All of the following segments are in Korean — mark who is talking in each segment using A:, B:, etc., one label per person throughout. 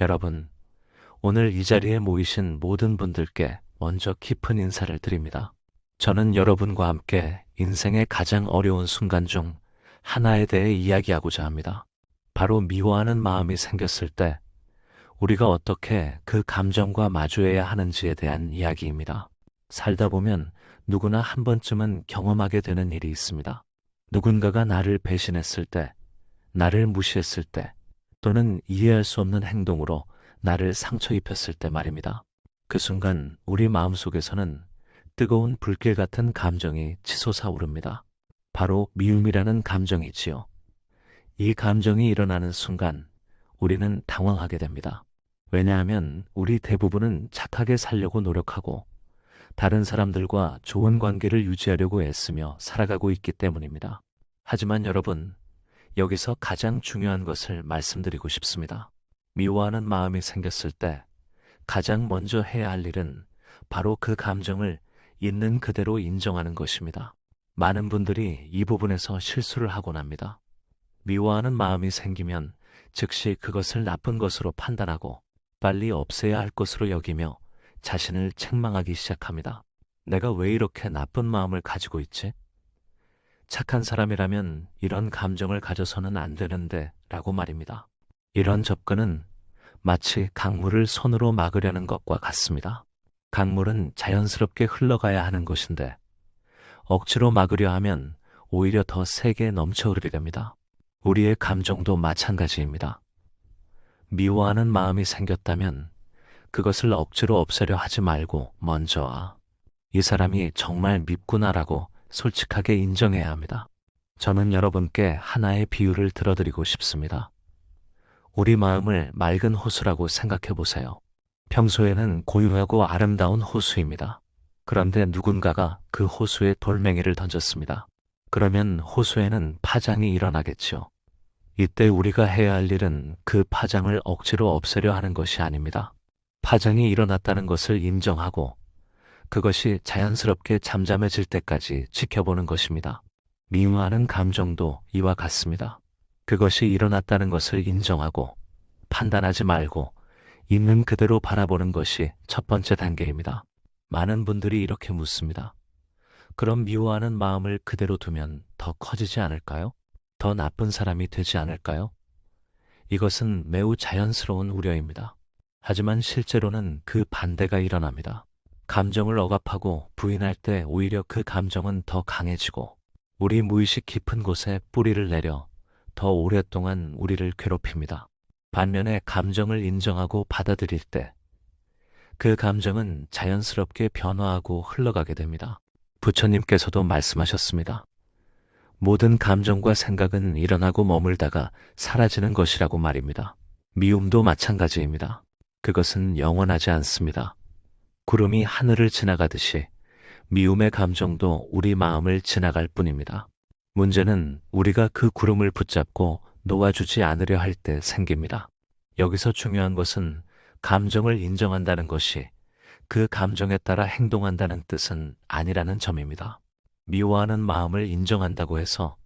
A: 여러분, 오늘 이 자리에 모이신 모든 분들께 먼저 깊은 인사를 드립니다. 저는 여러분과 함께 인생의 가장 어려운 순간 중 하나에 대해 이야기하고자 합니다. 바로 미워하는 마음이 생겼을 때 우리가 어떻게 그 감정과 마주해야 하는지에 대한 이야기입니다. 살다 보면 누구나 한 번쯤은 경험하게 되는 일이 있습니다. 누군가가 나를 배신했을 때, 나를 무시했을 때, 또는 이해할 수 없는 행동으로 나를 상처 입혔을 때 말입니다. 그 순간 우리 마음속에서는 뜨거운 불길 같은 감정이 치솟아 오릅니다. 바로 미움이라는 감정이지요. 이 감정이 일어나는 순간 우리는 당황하게 됩니다. 왜냐하면 우리 대부분은 착하게 살려고 노력하고 다른 사람들과 좋은 관계를 유지하려고 애쓰며 살아가고 있기 때문입니다. 하지만 여러분, 여기서 가장 중요한 것을 말씀드리고 싶습니다. 미워하는 마음이 생겼을 때 가장 먼저 해야 할 일은 바로 그 감정을 있는 그대로 인정하는 것입니다. 많은 분들이 이 부분에서 실수를 하곤 합니다. 미워하는 마음이 생기면 즉시 그것을 나쁜 것으로 판단하고 빨리 없애야 할 것으로 여기며 자신을 책망하기 시작합니다. 내가 왜 이렇게 나쁜 마음을 가지고 있지? 착한 사람이라면 이런 감정을 가져서는 안 되는데 라고 말입니다. 이런 접근은 마치 강물을 손으로 막으려는 것과 같습니다. 강물은 자연스럽게 흘러가야 하는 것인데 억지로 막으려 하면 오히려 더 세게 넘쳐 흐르게 됩니다. 우리의 감정도 마찬가지입니다. 미워하는 마음이 생겼다면 그것을 억지로 없애려 하지 말고 먼저 아, 이 사람이 정말 밉구나라고 솔직하게 인정해야 합니다. 저는 여러분께 하나의 비유를 들어드리고 싶습니다. 우리 마음을 맑은 호수라고 생각해 보세요. 평소에는 고유하고 아름다운 호수입니다. 그런데 누군가가 그 호수에 돌멩이를 던졌습니다. 그러면 호수에는 파장이 일어나겠죠. 이때 우리가 해야 할 일은 그 파장을 억지로 없애려 하는 것이 아닙니다. 파장이 일어났다는 것을 인정하고 그것이 자연스럽게 잠잠해질 때까지 지켜보는 것입니다. 미워하는 감정도 이와 같습니다. 그것이 일어났다는 것을 인정하고 판단하지 말고 있는 그대로 바라보는 것이 첫 번째 단계입니다. 많은 분들이 이렇게 묻습니다. 그럼 미워하는 마음을 그대로 두면 더 커지지 않을까요? 더 나쁜 사람이 되지 않을까요? 이것은 매우 자연스러운 우려입니다. 하지만 실제로는 그 반대가 일어납니다. 감정을 억압하고 부인할 때 오히려 그 감정은 더 강해지고 우리 무의식 깊은 곳에 뿌리를 내려 더 오랫동안 우리를 괴롭힙니다. 반면에 감정을 인정하고 받아들일 때 그 감정은 자연스럽게 변화하고 흘러가게 됩니다. 부처님께서도 말씀하셨습니다. 모든 감정과 생각은 일어나고 머물다가 사라지는 것이라고 말입니다. 미움도 마찬가지입니다. 그것은 영원하지 않습니다. 구름이 하늘을 지나가듯이 미움의 감정도 우리 마음을 지나갈 뿐입니다. 문제는 우리가 그 구름을 붙잡고 놓아주지 않으려 할 때 생깁니다. 여기서 중요한 것은 감정을 인정한다는 것이 그 감정에 따라 행동한다는 뜻은 아니라는 점입니다. 미워하는 마음을 인정한다고 해서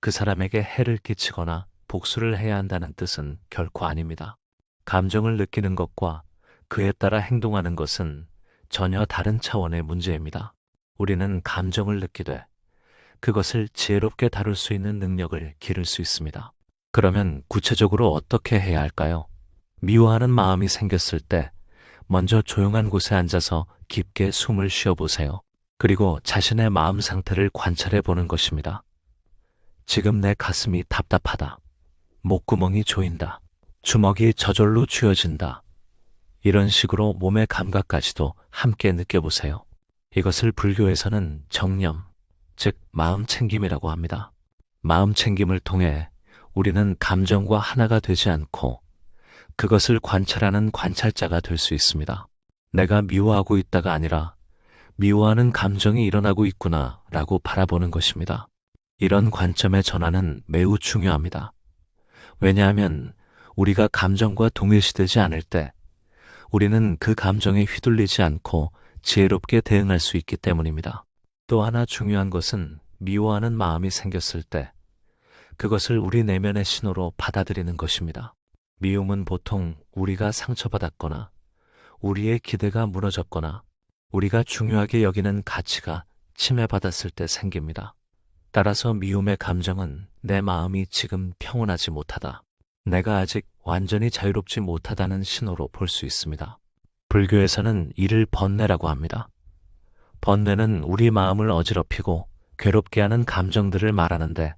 A: 그 사람에게 해를 끼치거나 복수를 해야 한다는 뜻은 결코 아닙니다. 감정을 느끼는 것과 그에 따라 행동하는 것은 전혀 다른 차원의 문제입니다. 우리는 감정을 느끼되 그것을 지혜롭게 다룰 수 있는 능력을 기를 수 있습니다. 그러면 구체적으로 어떻게 해야 할까요? 미워하는 마음이 생겼을 때 먼저 조용한 곳에 앉아서 깊게 숨을 쉬어 보세요. 그리고 자신의 마음 상태를 관찰해 보는 것입니다. 지금 내 가슴이 답답하다. 목구멍이 조인다. 주먹이 저절로 쥐어진다. 이런 식으로 몸의 감각까지도 함께 느껴보세요. 이것을 불교에서는 정념, 즉 마음 챙김이라고 합니다. 마음 챙김을 통해 우리는 감정과 하나가 되지 않고 그것을 관찰하는 관찰자가 될 수 있습니다. 내가 미워하고 있다가 아니라 미워하는 감정이 일어나고 있구나 라고 바라보는 것입니다. 이런 관점의 전환은 매우 중요합니다. 왜냐하면 우리가 감정과 동일시되지 않을 때 우리는 그 감정에 휘둘리지 않고 지혜롭게 대응할 수 있기 때문입니다. 또 하나 중요한 것은 미워하는 마음이 생겼을 때 그것을 우리 내면의 신호로 받아들이는 것입니다. 미움은 보통 우리가 상처받았거나 우리의 기대가 무너졌거나 우리가 중요하게 여기는 가치가 침해받았을 때 생깁니다. 따라서 미움의 감정은 내 마음이 지금 평온하지 못하다. 내가 아직 완전히 자유롭지 못하다는 신호로 볼 수 있습니다. 불교에서는 이를 번뇌라고 합니다. 번뇌는 우리 마음을 어지럽히고 괴롭게 하는 감정들을 말하는데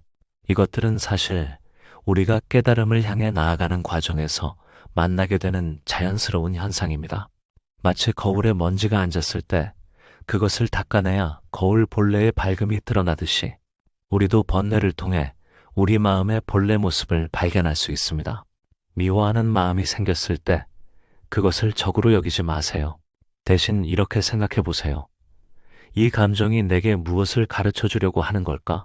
A: 이것들은 사실 우리가 깨달음을 향해 나아가는 과정에서 만나게 되는 자연스러운 현상입니다. 마치 거울에 먼지가 앉았을 때 그것을 닦아내야 거울 본래의 밝음이 드러나듯이 우리도 번뇌를 통해 우리 마음의 본래 모습을 발견할 수 있습니다. 미워하는 마음이 생겼을 때 그것을 적으로 여기지 마세요. 대신 이렇게 생각해 보세요. 이 감정이 내게 무엇을 가르쳐 주려고 하는 걸까?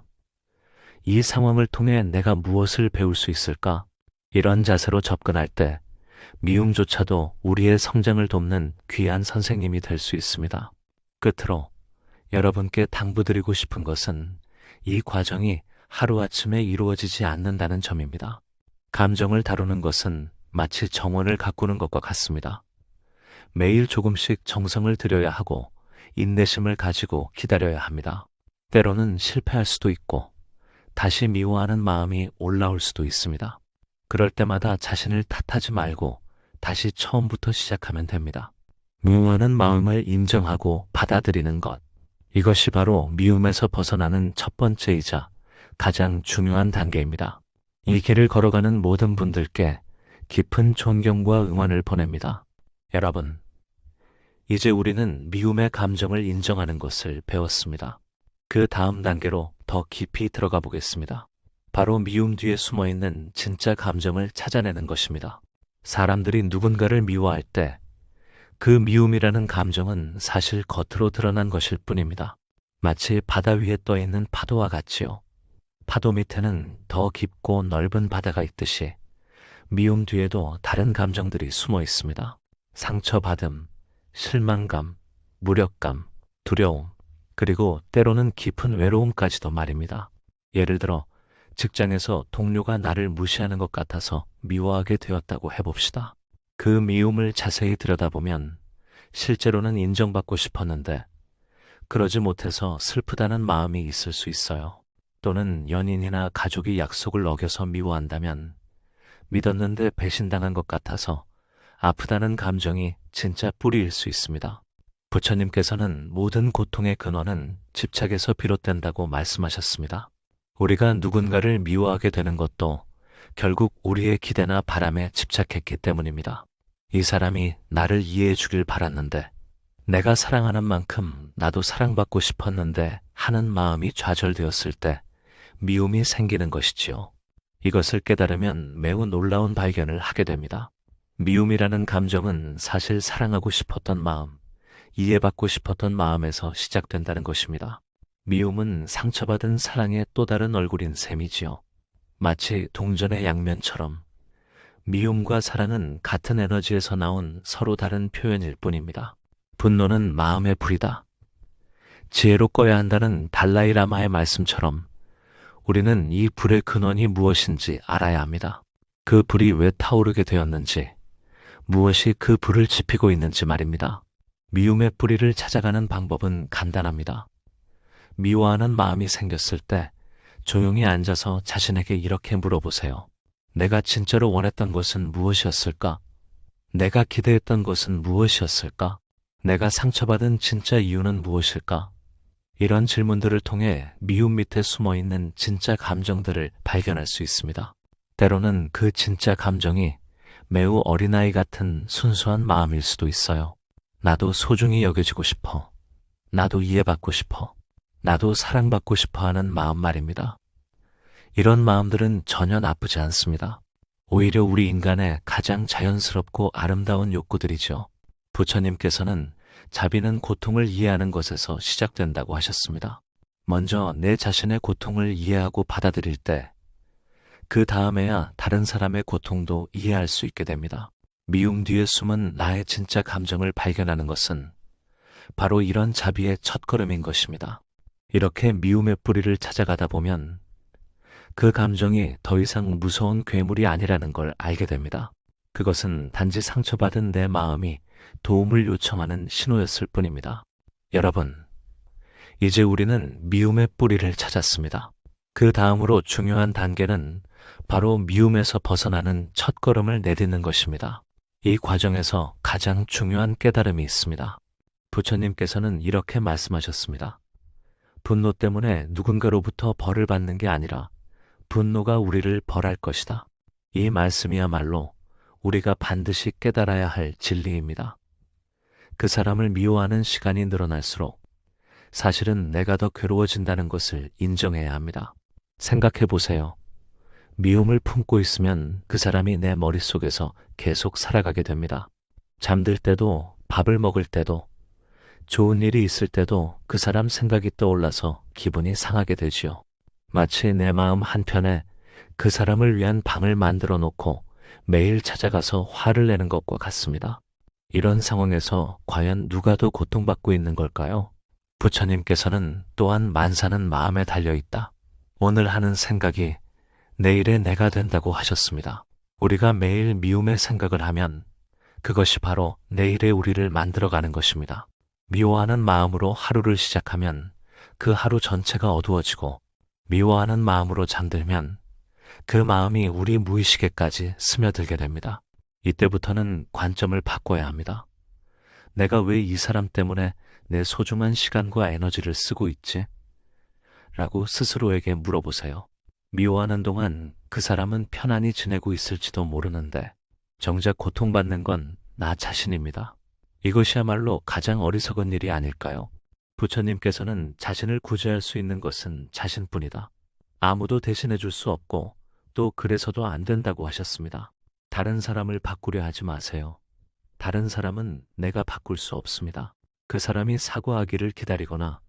A: 이 상황을 통해 내가 무엇을 배울 수 있을까? 이런 자세로 접근할 때 미움조차도 우리의 성장을 돕는 귀한 선생님이 될 수 있습니다. 끝으로 여러분께 당부드리고 싶은 것은 이 과정이 하루아침에 이루어지지 않는다는 점입니다. 감정을 다루는 것은 마치 정원을 가꾸는 것과 같습니다. 매일 조금씩 정성을 들여야 하고 인내심을 가지고 기다려야 합니다. 때로는 실패할 수도 있고 다시 미워하는 마음이 올라올 수도 있습니다. 그럴 때마다 자신을 탓하지 말고 다시 처음부터 시작하면 됩니다. 미워하는 마음을 인정하고 받아들이는 것. 이것이 바로 미움에서 벗어나는 첫 번째이자 가장 중요한 단계입니다. 이 길을 걸어가는 모든 분들께 깊은 존경과 응원을 보냅니다. 여러분, 이제 우리는 미움의 감정을 인정하는 것을 배웠습니다. 그 다음 단계로 더 깊이 들어가 보겠습니다. 바로 미움 뒤에 숨어 있는 진짜 감정을 찾아내는 것입니다. 사람들이 누군가를 미워할 때 그 미움이라는 감정은 사실 겉으로 드러난 것일 뿐입니다. 마치 바다 위에 떠 있는 파도와 같지요. 파도 밑에는 더 깊고 넓은 바다가 있듯이 미움 뒤에도 다른 감정들이 숨어 있습니다. 상처받음, 실망감, 무력감, 두려움, 그리고 때로는 깊은 외로움까지도 말입니다. 예를 들어 직장에서 동료가 나를 무시하는 것 같아서 미워하게 되었다고 해봅시다. 그 미움을 자세히 들여다보면 실제로는 인정받고 싶었는데 그러지 못해서 슬프다는 마음이 있을 수 있어요. 또는 연인이나 가족이 약속을 어겨서 미워한다면 믿었는데 배신당한 것 같아서 아프다는 감정이 진짜 뿌리일 수 있습니다. 부처님께서는 모든 고통의 근원은 집착에서 비롯된다고 말씀하셨습니다. 우리가 누군가를 미워하게 되는 것도 결국 우리의 기대나 바람에 집착했기 때문입니다. 이 사람이 나를 이해해 주길 바랐는데 내가 사랑하는 만큼 나도 사랑받고 싶었는데 하는 마음이 좌절되었을 때 미움이 생기는 것이지요. 이것을 깨달으면 매우 놀라운 발견을 하게 됩니다. 미움이라는 감정은 사실 사랑하고 싶었던 마음, 이해받고 싶었던 마음에서 시작된다는 것입니다. 미움은 상처받은 사랑의 또 다른 얼굴인 셈이지요. 마치 동전의 양면처럼 미움과 사랑은 같은 에너지에서 나온 서로 다른 표현일 뿐입니다. 분노는 마음의 불이다. 지혜로 꺼야 한다는 달라이 라마의 말씀처럼 우리는 이 불의 근원이 무엇인지 알아야 합니다. 그 불이 왜 타오르게 되었는지, 무엇이 그 불을 지피고 있는지 말입니다. 미움의 뿌리를 찾아가는 방법은 간단합니다. 미워하는 마음이 생겼을 때 조용히 앉아서 자신에게 이렇게 물어보세요. 내가 진짜로 원했던 것은 무엇이었을까? 내가 기대했던 것은 무엇이었을까? 내가 상처받은 진짜 이유는 무엇일까? 이런 질문들을 통해 미움 밑에 숨어 있는 진짜 감정들을 발견할 수 있습니다. 때로는 그 진짜 감정이 매우 어린아이 같은 순수한 마음일 수도 있어요. 나도 소중히 여겨지고 싶어. 나도 이해받고 싶어. 나도 사랑받고 싶어 하는 마음 말입니다. 이런 마음들은 전혀 나쁘지 않습니다. 오히려 우리 인간의 가장 자연스럽고 아름다운 욕구들이죠. 부처님께서는 자비는 고통을 이해하는 것에서 시작된다고 하셨습니다. 먼저 내 자신의 고통을 이해하고 받아들일 때, 그 다음에야 다른 사람의 고통도 이해할 수 있게 됩니다. 미움 뒤에 숨은 나의 진짜 감정을 발견하는 것은 바로 이런 자비의 첫걸음인 것입니다. 이렇게 미움의 뿌리를 찾아가다 보면 그 감정이 더 이상 무서운 괴물이 아니라는 걸 알게 됩니다. 그것은 단지 상처받은 내 마음이 도움을 요청하는 신호였을 뿐입니다. 여러분, 이제 우리는 미움의 뿌리를 찾았습니다. 그 다음으로 중요한 단계는 바로 미움에서 벗어나는 첫걸음을 내딛는 것입니다. 이 과정에서 가장 중요한 깨달음이 있습니다. 부처님께서는 이렇게 말씀하셨습니다. 분노 때문에 누군가로부터 벌을 받는 게 아니라 분노가 우리를 벌할 것이다. 이 말씀이야말로 우리가 반드시 깨달아야 할 진리입니다. 그 사람을 미워하는 시간이 늘어날수록 사실은 내가 더 괴로워진다는 것을 인정해야 합니다. 생각해 보세요. 미움을 품고 있으면 그 사람이 내 머릿속에서 계속 살아가게 됩니다. 잠들 때도, 밥을 먹을 때도, 좋은 일이 있을 때도 그 사람 생각이 떠올라서 기분이 상하게 되지요. 마치 내 마음 한편에 그 사람을 위한 방을 만들어 놓고 매일 찾아가서 화를 내는 것과 같습니다. 이런 상황에서 과연 누가 더 고통받고 있는 걸까요? 부처님께서는 또한 만사는 마음에 달려 있다. 오늘 하는 생각이 내일의 내가 된다고 하셨습니다. 우리가 매일 미움의 생각을 하면 그것이 바로 내일의 우리를 만들어가는 것입니다. 미워하는 마음으로 하루를 시작하면 그 하루 전체가 어두워지고 미워하는 마음으로 잠들면 그 마음이 우리 무의식에까지 스며들게 됩니다. 이때부터는 관점을 바꿔야 합니다. 내가 왜 이 사람 때문에 내 소중한 시간과 에너지를 쓰고 있지? 라고 스스로에게 물어보세요. 미워하는 동안 그 사람은 편안히 지내고 있을지도 모르는데 정작 고통받는 건 나 자신입니다. 이것이야말로 가장 어리석은 일이 아닐까요? 부처님께서는 자신을 구제할 수 있는 것은 자신뿐이다. 아무도 대신해 줄 수 없고 또 그래서도 안 된다고 하셨습니다. 다른 사람을 바꾸려 하지 마세요. 다른 사람은 내가 바꿀 수 없습니다. 그 사람이 사과하기를 기다리거나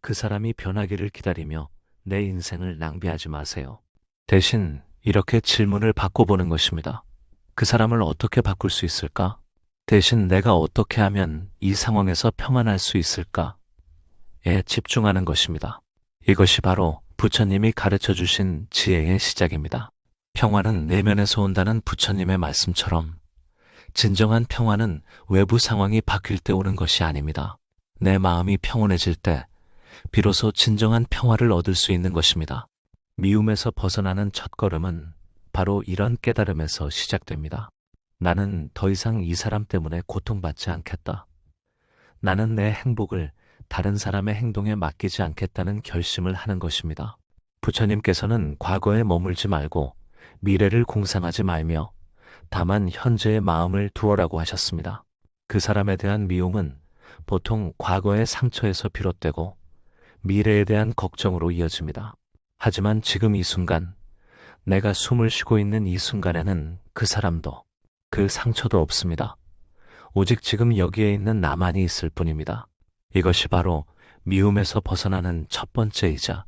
A: 그 사람이 변하기를 기다리며 내 인생을 낭비하지 마세요. 대신 이렇게 질문을 바꿔보는 것입니다. 그 사람을 어떻게 바꿀 수 있을까? 대신 내가 어떻게 하면 이 상황에서 평안할 수 있을까? 에 집중하는 것입니다. 이것이 바로 부처님이 가르쳐 주신 지혜의 시작입니다. 평화는 내면에서 온다는 부처님의 말씀처럼 진정한 평화는 외부 상황이 바뀔 때 오는 것이 아닙니다. 내 마음이 평온해질 때 비로소 진정한 평화를 얻을 수 있는 것입니다. 미움에서 벗어나는 첫걸음은 바로 이런 깨달음에서 시작됩니다. 나는 더 이상 이 사람 때문에 고통받지 않겠다. 나는 내 행복을 다른 사람의 행동에 맡기지 않겠다는 결심을 하는 것입니다. 부처님께서는 과거에 머물지 말고 미래를 공상하지 말며 다만 현재의 마음을 두어라고 하셨습니다. 그 사람에 대한 미움은 보통 과거의 상처에서 비롯되고 미래에 대한 걱정으로 이어집니다. 하지만 지금 이 순간, 내가 숨을 쉬고 있는 이 순간에는 그 사람도, 그 상처도 없습니다. 오직 지금 여기에 있는 나만이 있을 뿐입니다. 이것이 바로 미움에서 벗어나는 첫 번째이자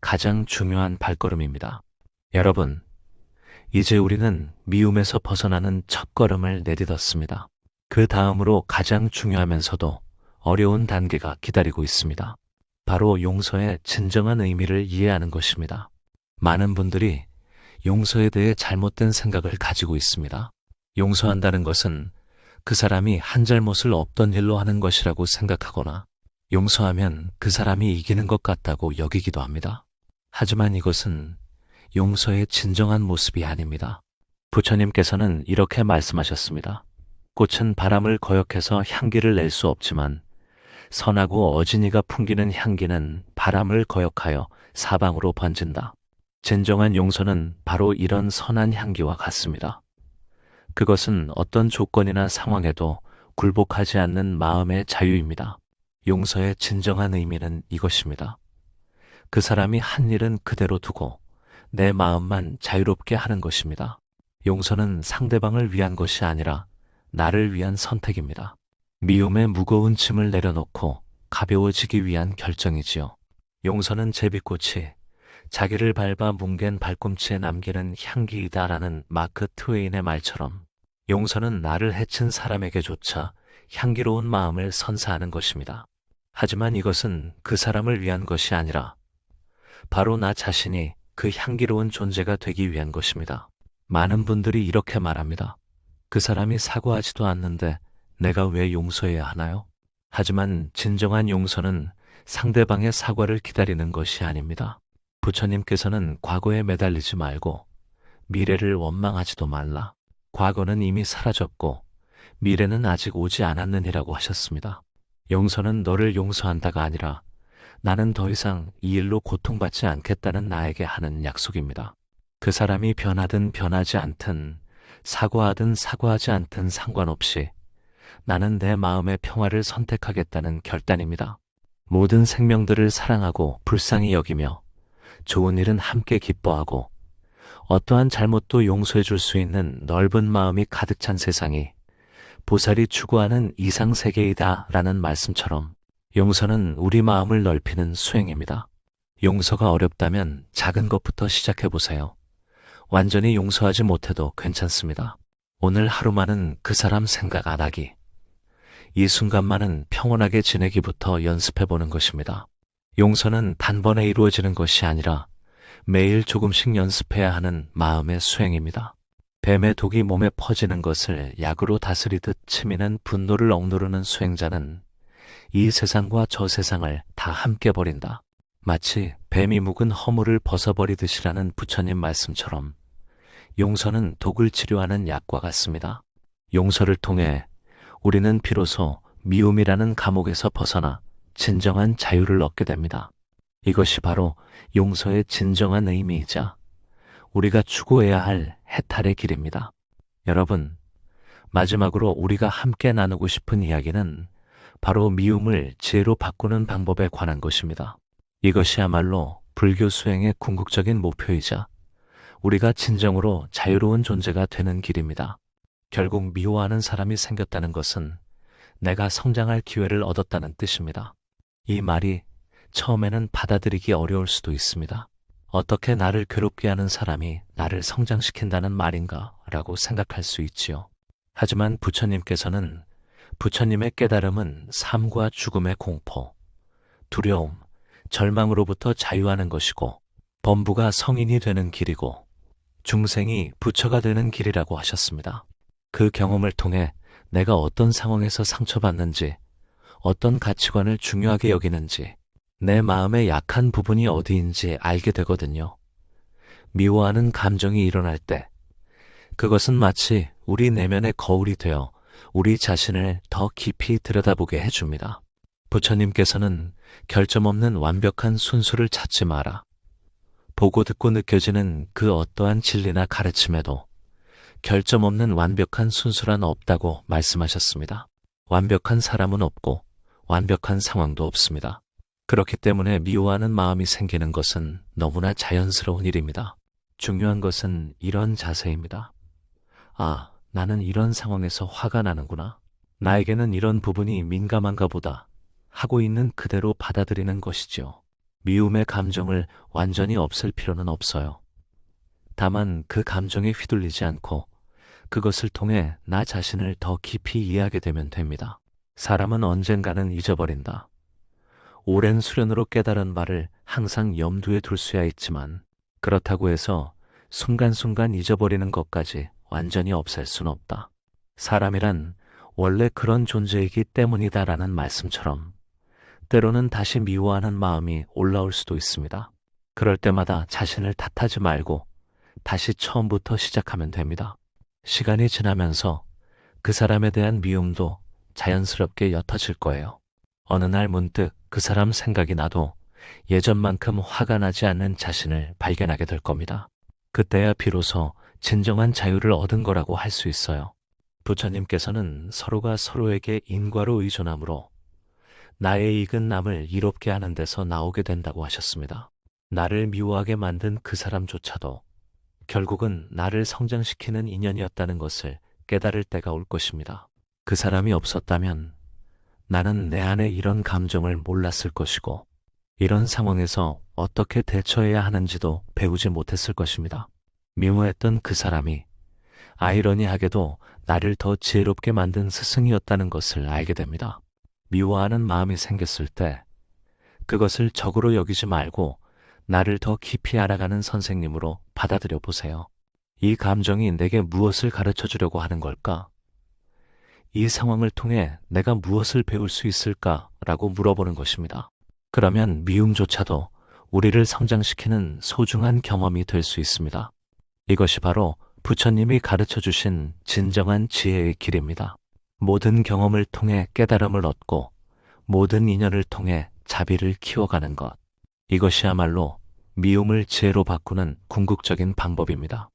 A: 가장 중요한 발걸음입니다. 여러분, 이제 우리는 미움에서 벗어나는 첫 걸음을 내딛었습니다. 그 다음으로 가장 중요하면서도 어려운 단계가 기다리고 있습니다. 바로 용서의 진정한 의미를 이해하는 것입니다. 많은 분들이 용서에 대해 잘못된 생각을 가지고 있습니다. 용서한다는 것은 그 사람이 한 잘못을 없던 일로 하는 것이라고 생각하거나 용서하면 그 사람이 이기는 것 같다고 여기기도 합니다. 하지만 이것은 용서의 진정한 모습이 아닙니다. 부처님께서는 이렇게 말씀하셨습니다. 꽃은 바람을 거역해서 향기를 낼 수 없지만 선하고 어진이가 풍기는 향기는 바람을 거역하여 사방으로 번진다. 진정한 용서는 바로 이런 선한 향기와 같습니다. 그것은 어떤 조건이나 상황에도 굴복하지 않는 마음의 자유입니다. 용서의 진정한 의미는 이것입니다. 그 사람이 한 일은 그대로 두고 내 마음만 자유롭게 하는 것입니다. 용서는 상대방을 위한 것이 아니라 나를 위한 선택입니다. 미움의 무거운 짐을 내려놓고 가벼워지기 위한 결정이지요. 용서는 제비꽃이 자기를 밟아 뭉갠 발꿈치에 남기는 향기이다라는 마크 트웨인의 말처럼 용서는 나를 해친 사람에게조차 향기로운 마음을 선사하는 것입니다. 하지만 이것은 그 사람을 위한 것이 아니라 바로 나 자신이 그 향기로운 존재가 되기 위한 것입니다. 많은 분들이 이렇게 말합니다. 그 사람이 사과하지도 않는데 내가 왜 용서해야 하나요? 하지만 진정한 용서는 상대방의 사과를 기다리는 것이 아닙니다. 부처님께서는 과거에 매달리지 말고 미래를 원망하지도 말라. 과거는 이미 사라졌고 미래는 아직 오지 않았느니라고 하셨습니다. 용서는 너를 용서한다가 아니라 나는 더 이상 이 일로 고통받지 않겠다는 나에게 하는 약속입니다. 그 사람이 변하든 변하지 않든 사과하든 사과하지 않든 상관없이 나는 내 마음의 평화를 선택하겠다는 결단입니다. 모든 생명들을 사랑하고 불쌍히 여기며 좋은 일은 함께 기뻐하고 어떠한 잘못도 용서해 줄 수 있는 넓은 마음이 가득 찬 세상이 보살이 추구하는 이상세계이다 라는 말씀처럼 용서는 우리 마음을 넓히는 수행입니다. 용서가 어렵다면 작은 것부터 시작해 보세요. 완전히 용서하지 못해도 괜찮습니다. 오늘 하루만은 그 사람 생각 안 하기. 이 순간만은 평온하게 지내기부터 연습해 보는 것입니다. 용서는 단번에 이루어지는 것이 아니라 매일 조금씩 연습해야 하는 마음의 수행입니다. 뱀의 독이 몸에 퍼지는 것을 약으로 다스리듯 치미는 분노를 억누르는 수행자는 이 세상과 저 세상을 다 함께 버린다. 마치 뱀이 묵은 허물을 벗어버리듯이라는 부처님 말씀처럼 용서는 독을 치료하는 약과 같습니다. 용서를 통해 우리는 비로소 미움이라는 감옥에서 벗어나 진정한 자유를 얻게 됩니다. 이것이 바로 용서의 진정한 의미이자 우리가 추구해야 할 해탈의 길입니다. 여러분, 마지막으로 우리가 함께 나누고 싶은 이야기는 바로 미움을 지혜로 바꾸는 방법에 관한 것입니다. 이것이야말로 불교 수행의 궁극적인 목표이자 우리가 진정으로 자유로운 존재가 되는 길입니다. 결국 미워하는 사람이 생겼다는 것은 내가 성장할 기회를 얻었다는 뜻입니다. 이 말이 처음에는 받아들이기 어려울 수도 있습니다. 어떻게 나를 괴롭게 하는 사람이 나를 성장시킨다는 말인가 라고 생각할 수 있지요. 하지만 부처님께서는 부처님의 깨달음은 삶과 죽음의 공포, 두려움, 절망으로부터 자유하는 것이고 범부가 성인이 되는 길이고 중생이 부처가 되는 길이라고 하셨습니다. 그 경험을 통해 내가 어떤 상황에서 상처받는지, 어떤 가치관을 중요하게 여기는지, 내 마음의 약한 부분이 어디인지 알게 되거든요. 미워하는 감정이 일어날 때, 그것은 마치 우리 내면의 거울이 되어 우리 자신을 더 깊이 들여다보게 해줍니다. 부처님께서는 결점 없는 완벽한 순수를 찾지 마라. 보고 듣고 느껴지는 그 어떠한 진리나 가르침에도 결점 없는 완벽한 순수란 없다고 말씀하셨습니다. 완벽한 사람은 없고 완벽한 상황도 없습니다. 그렇기 때문에 미워하는 마음이 생기는 것은 너무나 자연스러운 일입니다. 중요한 것은 이런 자세입니다. 아, 나는 이런 상황에서 화가 나는구나. 나에게는 이런 부분이 민감한가 보다 하고 있는 그대로 받아들이는 것이죠. 미움의 감정을 완전히 없앨 필요는 없어요. 다만 그 감정에 휘둘리지 않고 그것을 통해 나 자신을 더 깊이 이해하게 되면 됩니다. 사람은 언젠가는 잊어버린다. 오랜 수련으로 깨달은 말을 항상 염두에 둘 수야 있지만 그렇다고 해서 순간순간 잊어버리는 것까지 완전히 없앨 순 없다. 사람이란 원래 그런 존재이기 때문이다라는 말씀처럼 때로는 다시 미워하는 마음이 올라올 수도 있습니다. 그럴 때마다 자신을 탓하지 말고 다시 처음부터 시작하면 됩니다. 시간이 지나면서 그 사람에 대한 미움도 자연스럽게 옅어질 거예요. 어느 날 문득 그 사람 생각이 나도 예전만큼 화가 나지 않는 자신을 발견하게 될 겁니다. 그때야 비로소 진정한 자유를 얻은 거라고 할 수 있어요. 부처님께서는 서로가 서로에게 인과로 의존하므로 나의 이익은 남을 이롭게 하는 데서 나오게 된다고 하셨습니다. 나를 미워하게 만든 그 사람조차도 결국은 나를 성장시키는 인연이었다는 것을 깨달을 때가 올 것입니다. 그 사람이 없었다면 나는 내 안에 이런 감정을 몰랐을 것이고 이런 상황에서 어떻게 대처해야 하는지도 배우지 못했을 것입니다. 미워했던 그 사람이 아이러니하게도 나를 더 지혜롭게 만든 스승이었다는 것을 알게 됩니다. 미워하는 마음이 생겼을 때 그것을 적으로 여기지 말고 나를 더 깊이 알아가는 선생님으로 받아들여 보세요. 이 감정이 내게 무엇을 가르쳐 주려고 하는 걸까? 이 상황을 통해 내가 무엇을 배울 수 있을까? 라고 물어보는 것입니다. 그러면 미움조차도 우리를 성장시키는 소중한 경험이 될 수 있습니다. 이것이 바로 부처님이 가르쳐 주신 진정한 지혜의 길입니다. 모든 경험을 통해 깨달음을 얻고 모든 인연을 통해 자비를 키워가는 것. 이것이야말로 미움을 지혜로 바꾸는 궁극적인 방법입니다.